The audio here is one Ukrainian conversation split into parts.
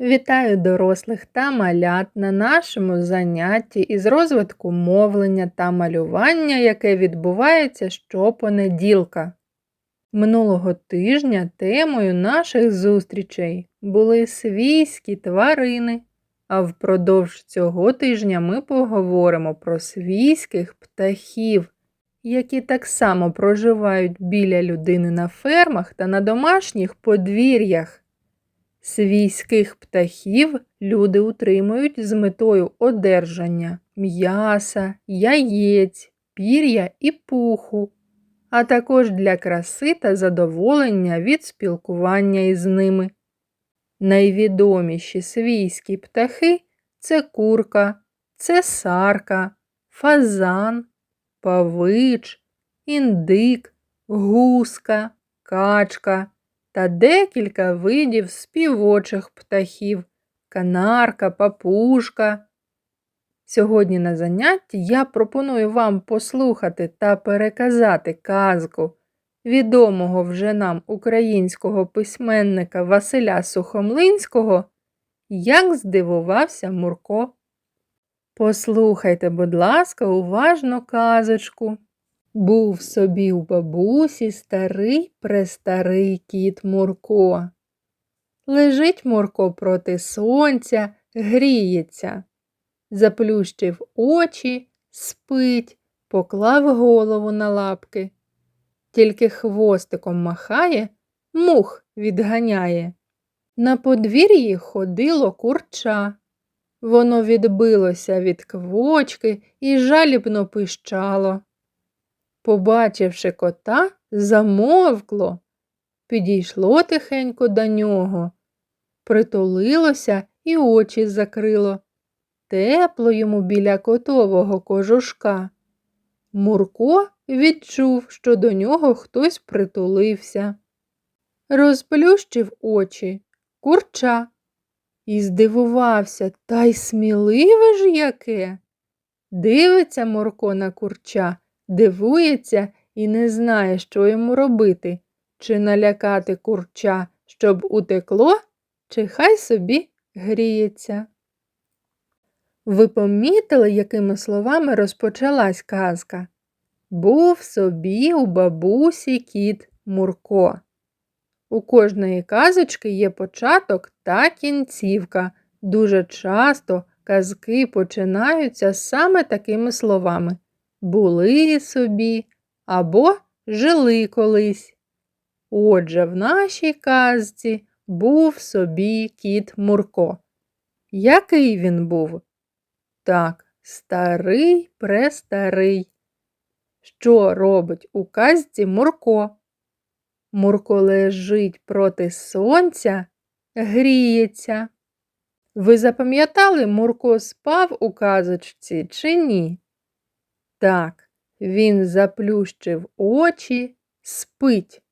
Вітаю дорослих та малят на нашому занятті із розвитку мовлення та малювання, яке відбувається щопонеділка. Минулого тижня темою наших зустрічей були свійські тварини, а впродовж цього тижня ми поговоримо про свійських птахів, які так само проживають біля людини на фермах та на домашніх подвір'ях. Свійських птахів люди утримують з метою одержання м'яса, яєць, пір'я і пуху, а також для краси та задоволення від спілкування із ними. Найвідоміші свійські птахи це курка, цесарка, фазан, павич, індик, гуска, качка та декілька видів співочих птахів канарка, папушка. Сьогодні на занятті я пропоную вам послухати та переказати казку відомого вже нам українського письменника Василя Сухомлинського Як здивувався Мурко. Послухайте, будь ласка, уважно казочку. Був собі у бабусі старий престарий кіт Мурко. Лежить Мурко проти сонця, гріється. Заплющив очі, спить, поклав голову на лапки. Тільки хвостиком махає, мух відганяє. На подвір'ї ходило курча. Воно відбилося від квочки і жалібно пищало. Побачивши кота, замовкло, підійшло тихенько до нього, притулилося і очі закрило. Тепло йому біля котового кожушка. Мурко відчув, що до нього хтось притулився. Розплющив очі курча і здивувався, та й сміливе ж яке. Дивиться Мурко на курча дивується і не знає, що йому робити, чи налякати курча, щоб утекло, чи хай собі гріється. Ви помітили, якими словами розпочалась казка? Був собі у бабусі кіт Мурко. У кожної казочки є початок та кінцівка. Дуже часто казки починаються саме такими словами були собі або жили колись. Отже, в нашій казці був собі кіт Мурко. Який він був? Так, старий престарий. Що робить у казці Мурко? Мурко лежить проти сонця, гріється. Ви запам'ятали, Мурко спав у казочці чи ні? Так, він заплющив очі, спить,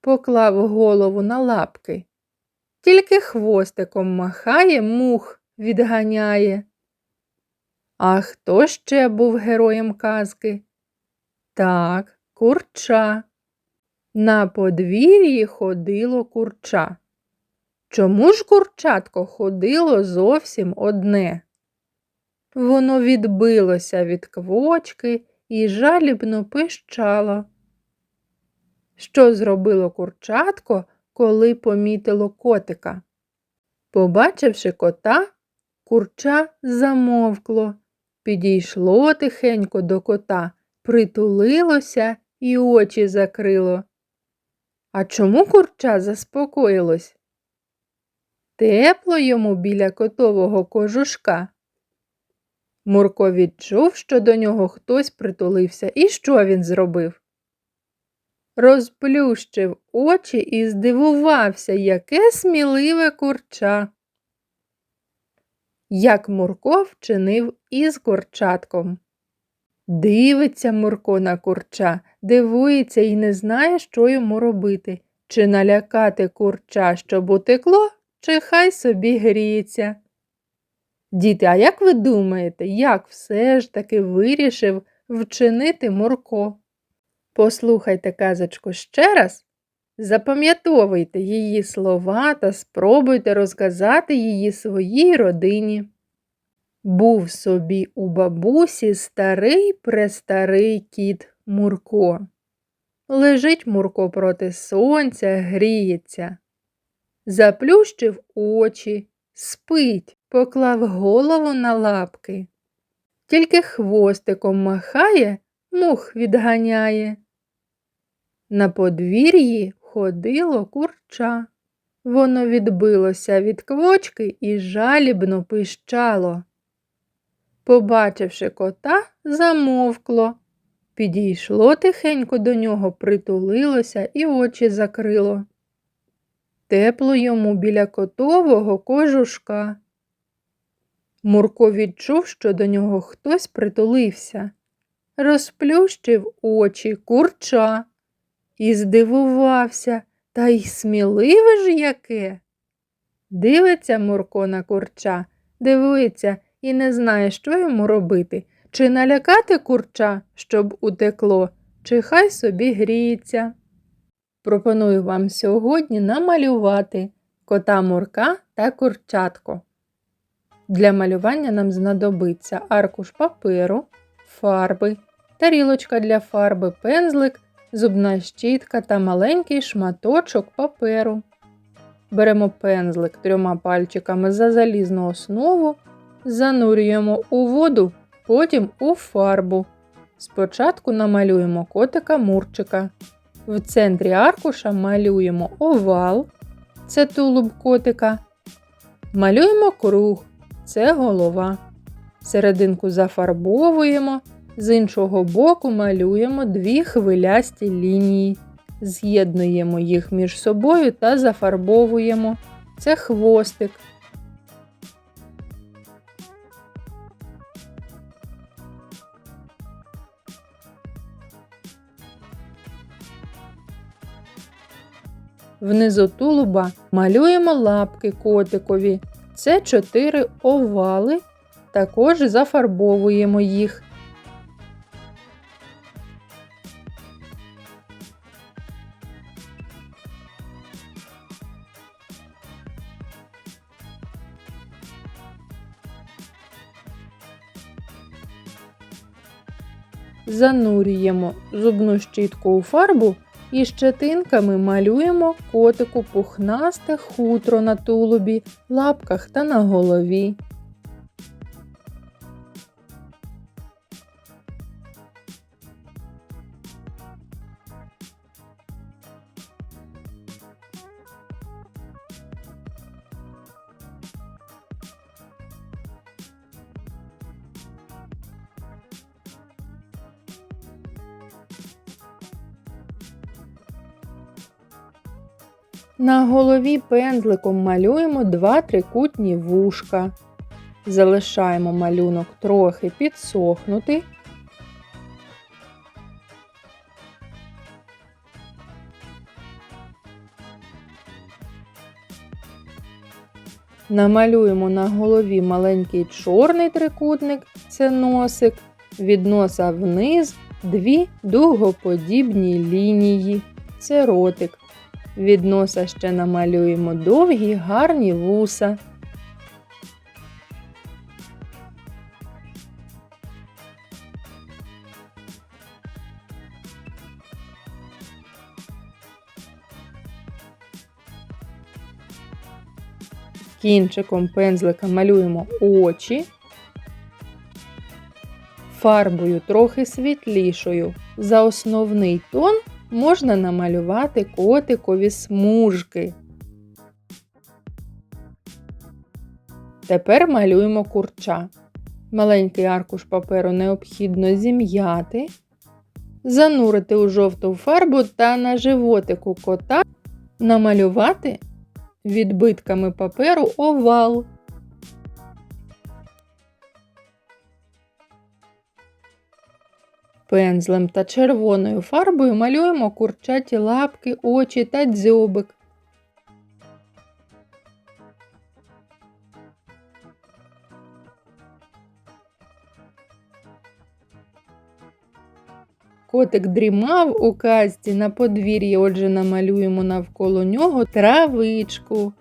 поклав голову на лапки. Тільки хвостиком махає, мух відганяє. А хто ще був героєм казки? Так, курча. На подвір'ї ходило курча. Чому ж курчатко ходило зовсім одне? Воно відбилося від квочки і жалібно пищало. Що зробило курчатко, коли помітило котика? Побачивши кота, курча замовкло, підійшло тихенько до кота, притулилося і очі закрило. А чому курча заспокоїлось? Тепло йому біля котового кожушка. Мурко відчув, що до нього хтось притулився, і що він зробив? Розплющив очі і здивувався, яке сміливе курча. Як Мурко вчинив із курчатком. Дивиться Мурко на курча, дивується і не знає, що йому робити, чи налякати курча, щоб утекло, чи хай собі гріється. Діти, а як ви думаєте, як все ж таки вирішив вчинити Мурко? Послухайте казочку ще раз Запам'ятовуйте її слова та спробуйте розказати її своїй родині. Був собі у бабусі старий престарий кіт Мурко. Лежить Мурко проти сонця, гріється. Заплющив очі, спить, поклав голову на лапки. Тільки хвостиком махає, мух відганяє. На подвір'ї ходило курча. Воно відбилося від квочки і жалібно пищало. Побачивши кота, замовкло. Підійшло тихенько до нього, притулилося і очі закрило. Тепло йому біля котового кожушка. Мурко відчув, що до нього хтось притулився, розплющив очі курча і здивувався, та й сміливе ж яке. Дивиться Мурко на курча, дивиться і не знає, що йому робити, чи налякати курча, щоб утекло, чи хай собі гріється. Пропоную вам сьогодні намалювати кота Мурка та курчатко. Для малювання нам знадобиться аркуш паперу, фарби, тарілочка для фарби, пензлик, зубна щітка та маленький шматочок паперу. Беремо пензлик трьома пальчиками за залізну основу, занурюємо у воду, потім у фарбу. Спочатку намалюємо котика мурчика. В центрі аркуша малюємо овал, це тулуб котика. Малюємо круг, це голова. Серединку зафарбовуємо, з іншого боку малюємо дві хвилясті лінії. З'єднуємо їх між собою та зафарбовуємо. Це хвостик. Внизу тулуба малюємо лапки котикові. Це чотири овали, також зафарбовуємо їх. Занурюємо зубну щітку у фарбу і щетинками малюємо котику пухнасте хутро на тулубі, лапках та на голові. На голові пензликом малюємо два трикутні вушка. Залишаємо малюнок трохи підсохнути. Намалюємо на голові маленький чорний трикутник це носик, від носа вниз дві дугоподібні лінії це ротик. Від носа ще намалюємо довгі гарні вуса. Кінчиком пензлика малюємо очі, фарбою трохи світлішою за основний тон можна намалювати котикові смужки. Тепер малюємо курча. Маленький аркуш паперу необхідно зім'яти, занурити у жовту фарбу та на животику кота намалювати відбитками паперу овал. Пензлем та червоною фарбою малюємо курчаті лапки, очі та дзьобик. Котик дрімав у казці на подвір'ї, отже, намалюємо навколо нього травичку.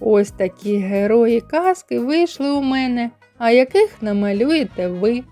Ось такі герої казки вийшли у мене. А яких намалюєте ви?